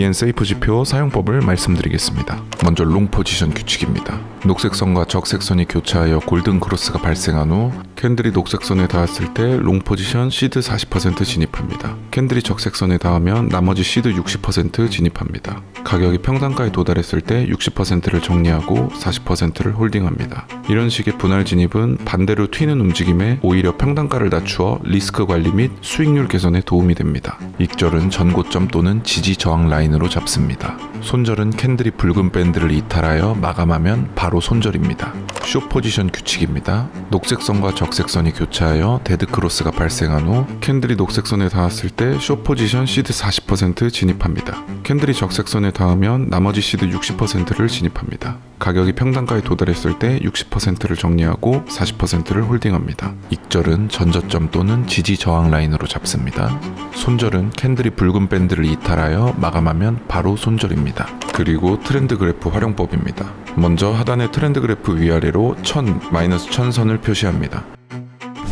비엔 세이프 지표 사용법을 말씀드리겠습니다. 먼저 롱 포지션 규칙입니다. 녹색선과 적색선이 교차하여 골든 크로스가 발생한 후 캔들이 녹색선에 닿았을 때 롱 포지션 시드 40% 진입합니다. 캔들이 적색선에 닿으면 나머지 시드 60% 진입합니다. 가격이 평단가에 도달했을 때 60%를 정리하고 40%를 홀딩합니다. 이런 식의 분할 진입은 반대로 튀는 움직임에 오히려 평단가를 낮추어 리스크 관리 및 수익률 개선에 도움이 됩니다. 익절은 전고점 또는 지지 저항 라인으로 잡습니다. 손절은 캔들이 붉은 밴드를 이탈하여 마감하면 바로 손절입니다. 쇼 포지션 규칙입니다. 녹색선과 적색선이 교차하여 데드 크로스가 발생한 후 캔들이 녹색선에 닿았을 때쇼 포지션 시드 40% 진입합니다. 캔들이 적색선에 닿으면 나머지 시드 60%를 진입합니다. 가격이 평단가에 도달했을 때 60%를 정리하고 40%를 홀딩합니다. 익절은 전저점 또는 지지 저항 라인으로 잡습니다. 손절은 캔들이 붉은 밴드를 이탈하여 마감하면 바로 손절입니다. 그리고 트렌드 그래프 활용법입니다. 먼저 하단의 트렌드 그래프 위아래로 1000, 마이너스 1000선을 표시합니다.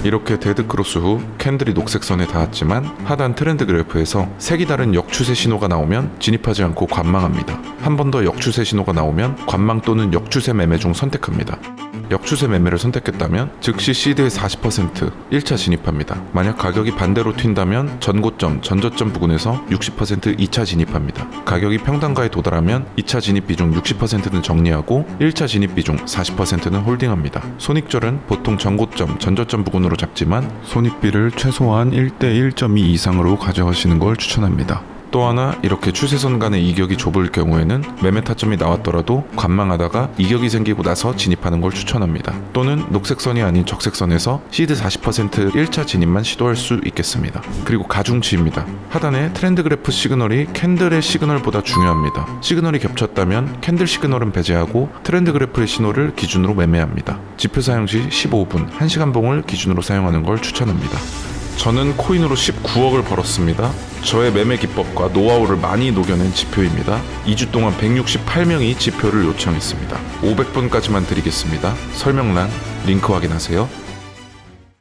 이렇게 데드 크로스 후 캔들이 녹색 선에 닿았지만 하단 트렌드 그래프에서 색이 다른 역추세 신호가 나오면 진입하지 않고 관망합니다. 한 번 더 역추세 신호가 나오면 관망 또는 역추세 매매 중 선택합니다. 역추세 매매를 선택했다면 즉시 시드의 40% 1차 진입합니다. 만약 가격이 반대로 튄다면 전고점, 전저점 부근에서 60% 2차 진입합니다. 가격이 평단가에 도달하면 2차 진입 비중 60%는 정리하고 1차 진입 비중 40%는 홀딩합니다. 손익절은 보통 전고점, 전저점 부근으로 잡지만 손익비를 최소한 1대 1.2 이상으로 가져가시는 걸 추천합니다. 또 하나 이렇게 추세선 간의 이격이 좁을 경우에는 매매 타점이 나왔더라도 관망하다가 이격이 생기고 나서 진입하는 걸 추천합니다. 또는 녹색선이 아닌 적색선에서 시드 40% 1차 진입만 시도할 수 있겠습니다. 그리고 가중치입니다. 하단에 트렌드 그래프 시그널이 캔들의 시그널보다 중요합니다. 시그널이 겹쳤다면 캔들 시그널은 배제하고 트렌드 그래프의 신호를 기준으로 매매합니다. 지표 사용 시 15분, 1시간 봉을 기준으로 사용하는 걸 추천합니다. 저는 코인으로 19억을 벌었습니다. 저의 매매 기법과 노하우를 많이 녹여낸 지표입니다. 2주 동안 168명이 지표를 요청했습니다. 500분까지만 드리겠습니다. 설명란 링크 확인하세요.